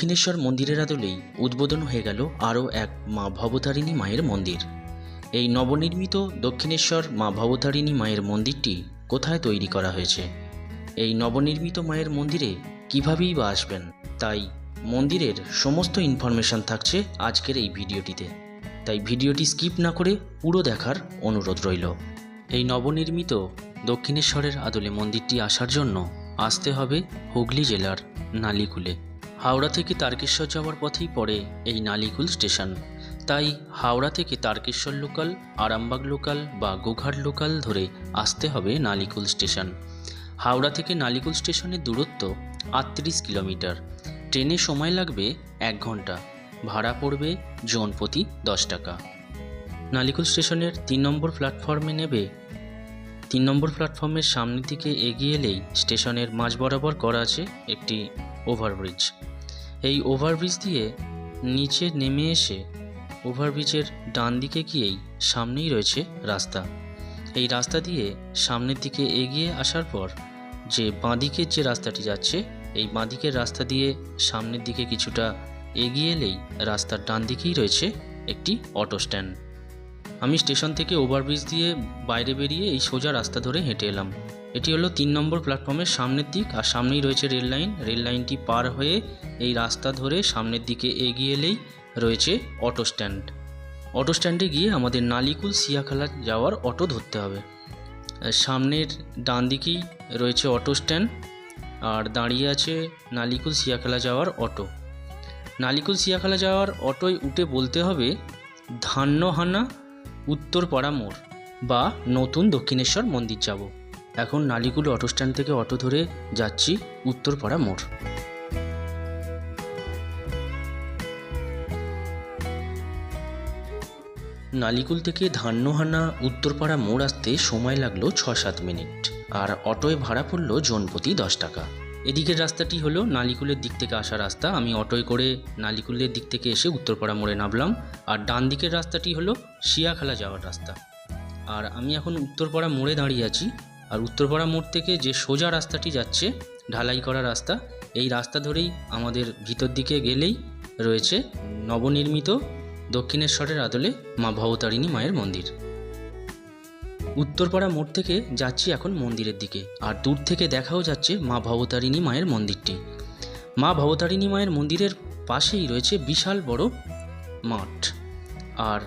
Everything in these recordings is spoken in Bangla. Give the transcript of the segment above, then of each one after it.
দক্ষিণেশ্বর মন্দিরের আদলেই উদ্বোধন হয়ে গেল আরও এক মা ভবতারিণী মায়ের মন্দির। এই নবনির্মিত দক্ষিণেশ্বর মা ভবতারিণী মায়ের মন্দিরটি কোথায় তৈরি করা হয়েছে? এই নবনির্মিত মায়ের মন্দিরে কীভাবেই বা আসবেন? তাই মন্দিরের সমস্ত ইনফরমেশন থাকছে আজকের এই ভিডিওটিতে। তাই ভিডিওটি স্কিপ না করে পুরো দেখার অনুরোধ রইল। এই নবনির্মিত দক্ষিণেশ্বরের আদলে মন্দিরটি আসার জন্য আসতে হবে হুগলি জেলার নালিকুলে। হাওড়া থেকে তারকেশ্বর যাওয়ার পথেই পড়ে এই নালিকুল স্টেশন। তাই হাওড়া থেকে তারকেশ্বর লোকাল, আরামবাগ লোকাল বা গোঘাট লোকাল ধরে আসতে হবে নালিকুল স্টেশন। হাওড়া থেকে নালিকুল স্টেশনের দূরত্ব আটত্রিশ কিলোমিটার। ট্রেনে সময় লাগবে এক ঘণ্টা। ভাড়া পড়বে জনপ্রতি দশ টাকা। নালিকুল স্টেশনের তিন নম্বর প্ল্যাটফর্মে নেবে। তিন নম্বর প্ল্যাটফর্মের সামনের দিকে এগিয়ে এলেই স্টেশনের মাঝ বরাবর করা আছে একটি ওভারব্রিজ। এই ওভারব্রিজ দিয়ে নিচে নেমে এসে ওভারব্রিজের ডান দিকে গিয়েই সামনেই রয়েছে রাস্তা। এই রাস্তা দিয়ে সামনের দিকে এগিয়ে আসার পর যে বাঁদিকের যে রাস্তাটি যাচ্ছে, এই বাঁদিকের রাস্তা দিয়ে সামনের দিকে কিছুটা এগিয়ে এলেই রাস্তার ডান দিকেই রয়েছে একটি অটো স্ট্যান্ড। আমি স্টেশন থেকে ওভারব্রিজ দিয়ে বাইরে বেরিয়ে এই সোজা রাস্তা ধরে হেঁটে এলাম। এটি হলো তিন নম্বর প্ল্যাটফর্মের সামনের দিক, আর সামনেই রয়েছে রেল লাইন। রেল লাইনটি পার হয়ে এই রাস্তা ধরে সামনের দিকে এগিয়ে এলেই রয়েছে অটো স্ট্যান্ড। অটো স্ট্যান্ডে গিয়ে আমাদের নালিকুল সিয়াখালা যাওয়ার অটো ধরতে হবে। সামনের ডান দিকেই রয়েছে অটো স্ট্যান্ড, আর দাঁড়িয়ে আছে নালিকুল সিয়াখালা যাওয়ার অটো। নালিকুল সিয়াখালা যাওয়ার অটোয় উঠে বলতে হবে, ধান্যহানা উত্তরপাড়া মোড় বা নতুন দক্ষিণেশ্বর মন্দির যাব। এখন নালিকুল অটো স্ট্যান্ড থেকে অটো ধরে যাচ্ছি উত্তরপাড়া মোড়। নালিকুল থেকে ধান্যহানা উত্তরপাড়া মোড় আসতে সময় লাগল ছ সাত মিনিট। আর অটোয় ভাড়া পড়ল জনপ্রতি দশ টাকা। এদিকের রাস্তাটি হলো নালিকুলের দিক থেকে আসা রাস্তা। আমি অটোয় করে নালিকুলের দিক থেকে এসে উত্তরপাড়া মোড়ে নামলাম। আর ডান দিকের রাস্তাটি হলো শিয়াখালা যাওয়ার রাস্তা। আর আমি এখন উত্তরপাড়া মোড়ে দাঁড়িয়ে আছি। আর উত্তরপাড়া মোড় থেকে যে সোজা রাস্তাটি যাচ্ছে, ঢালাই করা রাস্তা, এই রাস্তা ধরেই আমাদের ভিতর দিকে গেলেই রয়েছে নবনির্মিত দক্ষিণেশ্বরের আদলে মা ভবতারিণী মায়ের মন্দির। উত্তরপাড়া মোড় থেকে যাচ্ছি এখন মন্দিরের দিকে, আর দূর থেকে দেখাও যাচ্ছে মা ভবতারিণী মায়ের মন্দিরটি। মা ভবতারিণী মায়ের মন্দিরের পাশেই রয়েছে বিশাল বড় মাঠ। আর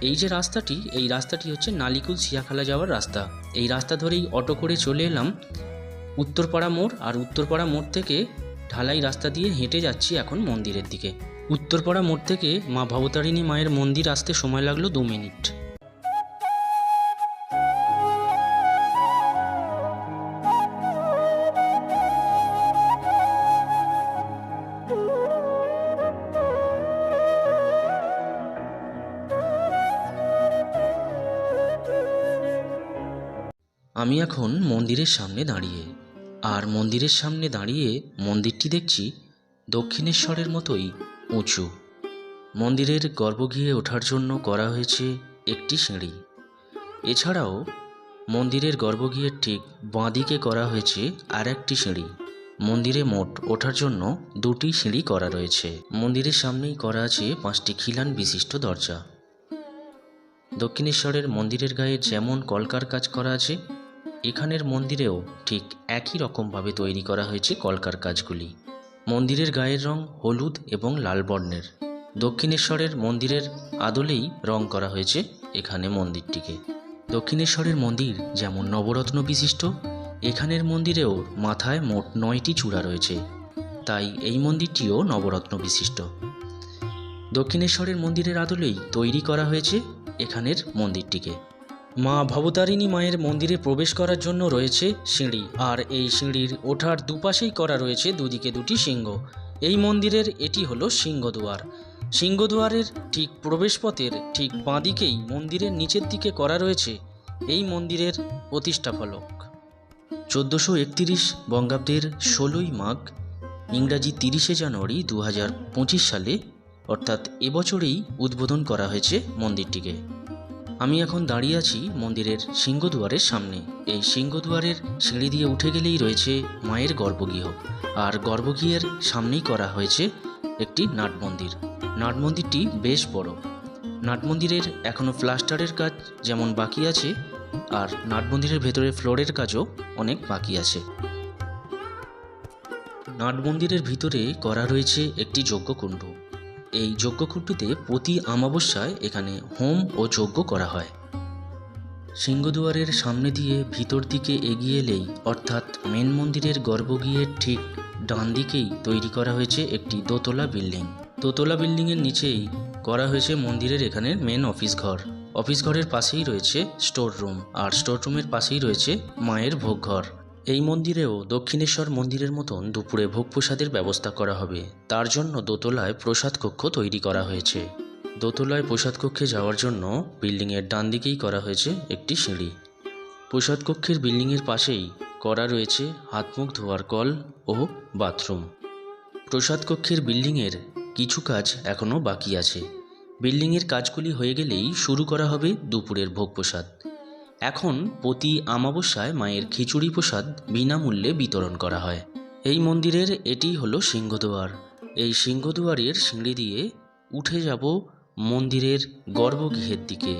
এই যে রাস্তাটি, এই রাস্তাটি হচ্ছে নালিকুল সিয়াখালা যাওয়ার রাস্তা। এই রাস্তা ধরেই অটো করে চলে এলাম উত্তরপাড়া মোড়, আর উত্তরপাড়া মোড় থেকে ঢালাই রাস্তা দিয়ে হেঁটে যাচ্ছি এখন মন্দিরের দিকে। উত্তরপাড়া মোড় থেকে মা ভবতারিণী মায়ের মন্দির আসতে সময় লাগল দু মিনিট। আমি এখন মন্দিরের সামনে দাঁড়িয়ে, আর মন্দিরের সামনে দাঁড়িয়ে মন্দিরটি দেখছি দক্ষিণেশ্বরের মতোই উঁচু। মন্দিরের গর্ভগৃহে ওঠার জন্য করা হয়েছে একটি সিঁড়ি। এছাড়াও মন্দিরের গর্ভগৃহের ঠিক বাঁদিকে করা হয়েছে আর একটি সিঁড়ি। মন্দিরে মোট ওঠার জন্য দুটি সিঁড়ি করা রয়েছে। মন্দিরের সামনেই করা আছে পাঁচটি খিলান বিশিষ্ট দরজা। দক্ষিণেশ্বরের মন্দিরের গায়ে যেমন কলকার কাজ করা আছে এখানের মন্দিরেও ঠিক একই রকমভাবে তৈরি করা হয়েছে কলকার কাজগুলি। মন্দিরের গায়ের রং হলুদ এবং লাল বর্ণের। দক্ষিণেশ্বরের মন্দিরের আদলেই রং করা হয়েছে এখানে মন্দিরটিকে। দক্ষিণেশ্বরের মন্দির যেমন নবরত্ন বিশিষ্ট, এখানের মন্দিরেও মাথায় মোট নয়টি চূড়া রয়েছে। তাই এই মন্দিরটিও নবরত্ন বিশিষ্ট। দক্ষিণেশ্বরের মন্দিরের আদলেই তৈরি করা হয়েছে এখানের মন্দিরটিকে। মা ভবতারিণী মায়ের মন্দিরে প্রবেশ করার জন্য রয়েছে সিঁড়ি, আর এই সিঁড়ির ওঠার দুপাশেই করা রয়েছে দুদিকে দুটি সিংহ। এই মন্দিরের এটি হলো সিংহদুয়ার। সিংহদুয়ারের ঠিক প্রবেশপথের ঠিক বাঁদিকেই মন্দিরের নিচের দিকে করা রয়েছে এই মন্দিরের প্রতিষ্ঠা ফলক চোদ্দোশো একতিরিশ বঙ্গাব্দের ষোলোই মাঘ, ইংরাজি তিরিশে জানুয়ারি দু হাজার পঁচিশ সালে, অর্থাৎ এবছরেই উদ্বোধন করা হয়েছে মন্দিরটিকে। আমি এখন দাঁড়িয়ে আছি মন্দিরের সিংহদুয়ারের সামনে। এই সিংহদুয়ারের সিঁড়ি দিয়ে উঠে গেলেই রয়েছে মায়ের গর্ভগৃহ। আর গর্ভগৃহের সামনেই করা হয়েছে একটি নাট মন্দির। নাট মন্দিরটি বেশ বড়। নাট মন্দিরের এখনও প্লাস্টারের কাজ যেমন বাকি আছে, আর নাট মন্দিরের ভেতরে ফ্লোরের কাজও অনেক বাকি আছে। নাট মন্দিরের ভিতরে করা রয়েছে একটি যজ্ঞকুণ্ড। এই যজ্ঞকুণ্ডতে প্রতি আমাবস্যায় এখানে হোম ও যজ্ঞ করা হয়। সিংহদুয়ারের সামনে দিয়ে ভিতর দিকে এগিয়ে এলেই অর্থাৎ মেন মন্দিরের গর্ভগৃহের ঠিক ডান দিকেই তৈরি করা হয়েছে একটি দোতলা বিল্ডিং। দোতলা বিল্ডিংয়ের নিচেই করা হয়েছে মন্দিরের এখানের মেন অফিস ঘর। অফিস ঘরের পাশেই রয়েছে স্টোর রুম, আর স্টোর রুমের পাশেই রয়েছে মায়ের ভোগ ঘর। এই মন্দিরেও দক্ষিণেশ্বর মন্দিরের মতন দুপুরে ভোগ প্রসাদের ব্যবস্থা করা হবে। তার জন্য দোতলায় প্রসাদ কক্ষ তৈরি করা হয়েছে। দোতলায় প্রসাদ কক্ষে যাওয়ার জন্য বিল্ডিংয়ের ডান দিকেই করা হয়েছে একটি সিঁড়ি। প্রসাদ কক্ষের বিল্ডিংয়ের পাশেই করা রয়েছে হাত মুখ ধোয়ার কল ও বাথরুম। প্রসাদ কক্ষের বিল্ডিংয়ের কিছু কাজ এখনও বাকি আছে। বিল্ডিংয়ের কাজগুলি হয়ে গেলেই শুরু করা হবে দুপুরের ভোগ প্রসাদ এখন প্রতি আমাবস্যায় মায়ের খিচুড়ি প্রসাদ বিনামূল্যে বিতরণ করা হয়। এই মন্দিরের এটি হলো সিংহদুয়ার। এই সিংহদুয়ারের সিঁড়ি দিয়ে উঠে যাব মন্দিরের গর্ভগৃহের দিকে।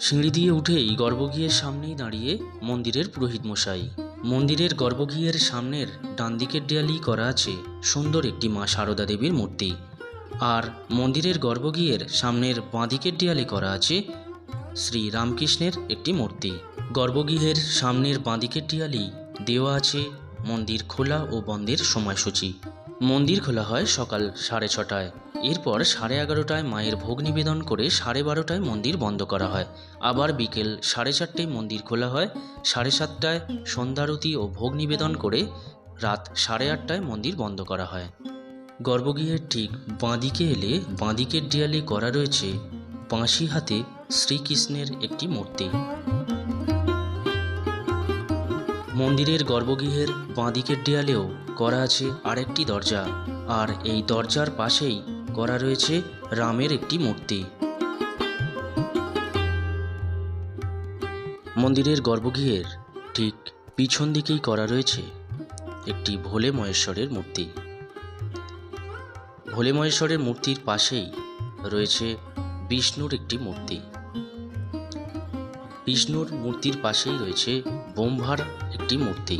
সিঁড়ি দিয়ে উঠেই গর্ভগৃহের সামনেই দাঁড়িয়ে মন্দিরের পুরোহিত মশাই। মন্দিরের গর্ভগৃহের সামনের ডান দিকের দেয়ালেই করা আছে সুন্দর একটি মা সারদা দেবীর মূর্তি। আর মন্দিরের গর্ভগৃহের সামনের বাঁদিকের দেয়ালে করা আছে শ্রী রামকৃষ্ণের একটি মূর্তি। গর্ভগৃহের সামনের বাঁদিকের দেয়ালেই দেওয়া আছে মন্দির খোলা ও বন্ধের সময়সূচি। মন্দির খোলা হয় সকাল সাড়ে ছটায়। এরপর সাড়ে এগারোটায় মায়ের ভোগ নিবেদন করে সাড়ে বারোটায় মন্দির বন্ধ করা হয়। আবার বিকেল সাড়ে চারটেয় মন্দির খোলা হয়। সাড়ে সাতটায় সন্ধ্যারতি ও ভোগ নিবেদন করে রাত সাড়ে আটটায় মন্দির বন্ধ করা হয়। গর্ভগৃহের ঠিক বাঁদিকে এলে বাঁদিকের দেয়ালে করা রয়েছে বাঁশি হাতে শ্রীকৃষ্ণের একটি মূর্তি। মন্দিরের গর্ভগৃহের বাঁদিকের দেয়ালেও করা আছে আরেকটি দরজা, আর এই দরজার পাশেই করা রয়েছে রামের একটি মূর্তি। মন্দিরের গর্ভগৃহের ঠিক পিছন দিকেই করা রয়েছে একটি ভোলে মহেশ্বরের মূর্তি। ভোলে মহেশ্বরের মূর্তির পাশেই রয়েছে বিষ্ণুর একটি মূর্তি। বিষ্ণুর মূর্তির পাশেই রয়েছে বোমভার একটি মূর্তি।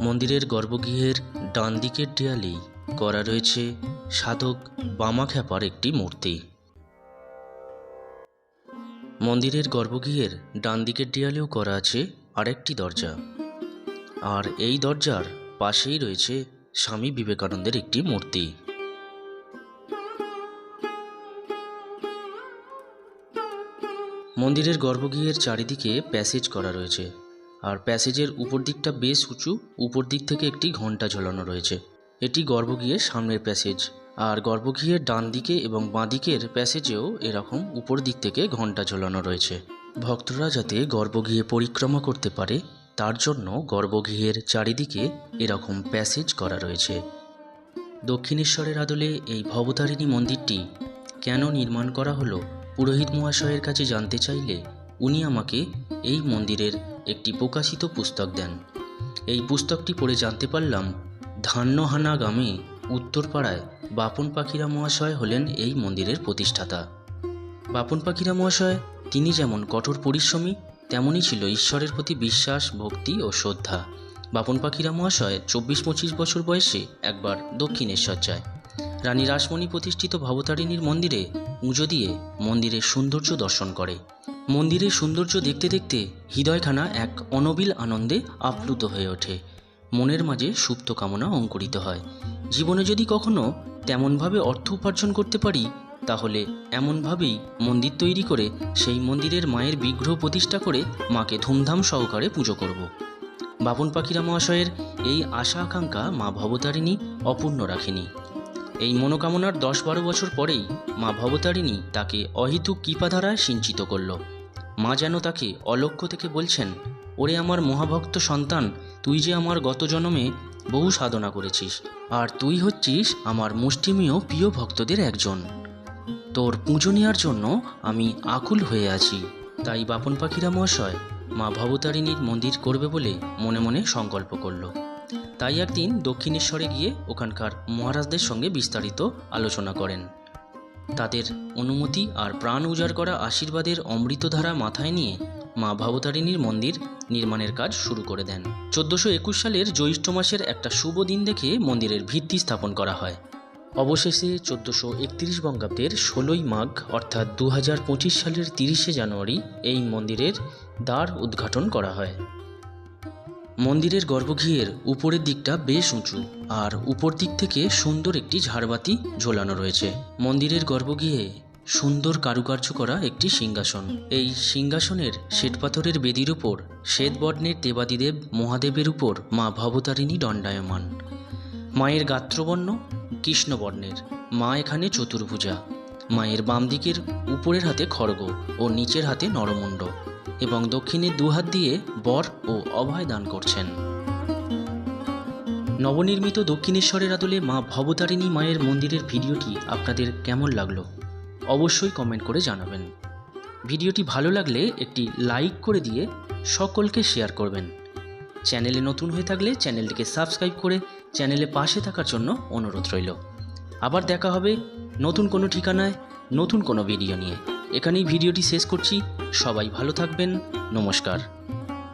মন্দিরের গর্ভগৃহের ডান দিকের দেয়ালেই করা রয়েছে সাধক বামাখ্যাপার একটি মূর্তি। মন্দিরের গর্ভগৃহের ডান দিকের দেয়ালেও করা আছে আরেকটি দরজা। আর এই দরজার পাশেই রয়েছে স্বামী বিবেকানন্দের একটি মূর্তি। মন্দিরের গর্ভগৃহের চারিদিকে প্যাসেজ করা রয়েছে, আর প্যাসেজের উপর দিকটা বেশ উঁচু, উপর দিক থেকে একটি ঘণ্টা ঝোলানো রয়েছে। এটি গর্ভগৃহের সামনের প্যাসেজ, আর গর্ভগৃহের ডান দিকে এবং বাঁ দিকের প্যাসেজেও এরকম উপর দিক থেকে ঘণ্টা ঝোলানো রয়েছে। ভক্তরা যাতে গর্ভগৃহে পরিক্রমা করতে পারে তার জন্য গর্ভগৃহের চারিদিকে এরকম প্যাসেজ করা রয়েছে। দক্ষিণেশ্বরের আদলে এই ভবতারিণী মন্দিরটি কেন নির্মাণ করা হলো, পুরোহিত মহাশয়ের কাছে জানতে চাইলে উনি আমাকে এই মন্দিরের একটি প্রকাশিত পুস্তক দেন। এই পুস্তকটি পড়ে জানতে পারলাম, ধান্যহানা গ্রামে উত্তরপাড়ায় বাপন পাখিরা মহাশয় হলেন এই মন্দিরের প্রতিষ্ঠাতা। বাপন পাখিরা মহাশয়, তিনি যেমন কঠোর পরিশ্রমী তেমনই ছিল ঈশ্বরের প্রতি বিশ্বাস, ভক্তি ও শ্রদ্ধা। বাপন পাখিরা মহাশয় চব্বিশ পঁচিশ বছর বয়সে একবার দক্ষিণেশ্বর যায়। রানী রাসমণি প্রতিষ্ঠিত ভবতারিণীর মন্দিরে পুজো দিয়ে মন্দিরের সৌন্দর্য দর্শন করে। মন্দিরের সৌন্দর্য দেখতে দেখতে হৃদয়খানা এক অনবিল আনন্দে আপ্লুত হয়ে ওঠে। মনের মাঝে সুপ্ত কামনা অঙ্কুরিত হয়। জীবনে যদি কখনো তেমনভাবে অর্থ উপার্জন করতে পারি তাহলে এমনভাবেই মন্দির তৈরি করে সেই মন্দিরের মায়ের বিগ্রহ প্রতিষ্ঠা করে মাকে ধুমধাম সহকারে পুজো করব। বাপন পাখিরা মহাশয়ের এই আশা আকাঙ্ক্ষা মা ভবতারিণী অপূর্ণ রাখেনি। এই মনোকামনার দশ বারো বছর পরেই মা ভবতারিণী তাকে অহিতুক কৃপাধারায় সিঞ্চিত করল। মা যেন তাকে অলক্ষ্য থেকে বলছেন, ওরে আমার মহাভক্ত সন্তান, তুই যে আমার গত জন্মে বহু সাধনা করেছিস, আর তুই হচ্ছিস আমার মুষ্টিমেয় প্রিয় ভক্তদের একজন। তোর পুজো নেওয়ার জন্য আমি আকুল হয়ে আছি। তাই বাপন পাখিরা মহাশয়, মা ভবতারিণীর মন্দির করবে বলে মনে মনে সংকল্প করল। তাই একদিন দক্ষিণেশ্বরে গিয়ে ওখানকার মহারাজদের সঙ্গে বিস্তারিত আলোচনা করেন। তাদের অনুমতি আর প্রাণ উজাড় করা আশীর্বাদের অমৃতধারা মাথায় নিয়ে মা ভবতারিণীর মন্দির নির্মাণের কাজ শুরু করে দেন। চোদ্দোশো একুশ সালের জ্যৈষ্ঠ মাসের একটা শুভ দিন দেখে মন্দিরের ভিত্তি স্থাপন করা হয়। অবশেষে চোদ্দোশো একত্রিশ বঙ্গাব্দের ষোলোই মাঘ, অর্থাৎ দু হাজার পঁচিশ সালের তিরিশে জানুয়ারি, এই মন্দিরের দ্বার উদ্ঘাটন করা হয়। মন্দিরের গর্ভগৃহের উপরের দিকটা বেশ উঁচু আর উপর দিক থেকে সুন্দর একটি ঝাড়বাতি ঝোলানো রয়েছে। মন্দিরের গর্ভগৃহে সুন্দর কারুকার্য করা একটি সিংহাসন। এই সিংহাসনের শ্বেতপাথরের বেদির উপর শ্বেতবর্ণের দেবাদিদেব মহাদেবের উপর মা ভবতারিণী দণ্ডায়মান। মায়ের গাত্রবর্ণ কৃষ্ণবর্ণের, মা এখানে চতুর্ভুজা। মায়ের বাম দিকের উপরের হাতে খড়গ ও নিচের হাতে নরমুণ্ড এবং দক্ষিণে দুহাত দিয়ে বর ও অভয় দান করছেন। নবনির্মিত দক্ষিণেশ্বরের আদলে মা ভবতারিণী মায়ের মন্দিরের ভিডিওটি আপনাদের কেমন লাগল অবশ্যই কমেন্ট করে জানাবেন। ভিডিওটি ভালো লাগলে একটি লাইক করে দিয়ে সকলকে শেয়ার করবেন। চ্যানেলে নতুন হয়ে থাকলে চ্যানেলটিকে সাবস্ক্রাইব করে চ্যানেলে পাশে থাকার জন্য অনুরোধ রইল। আবার দেখা হবে নতুন কোনো ঠিকানায়, নতুন কোনো ভিডিও নিয়ে। এখানেই ভিডিওটি শেষ করছি। সবাই ভালো থাকবেন। নমস্কার।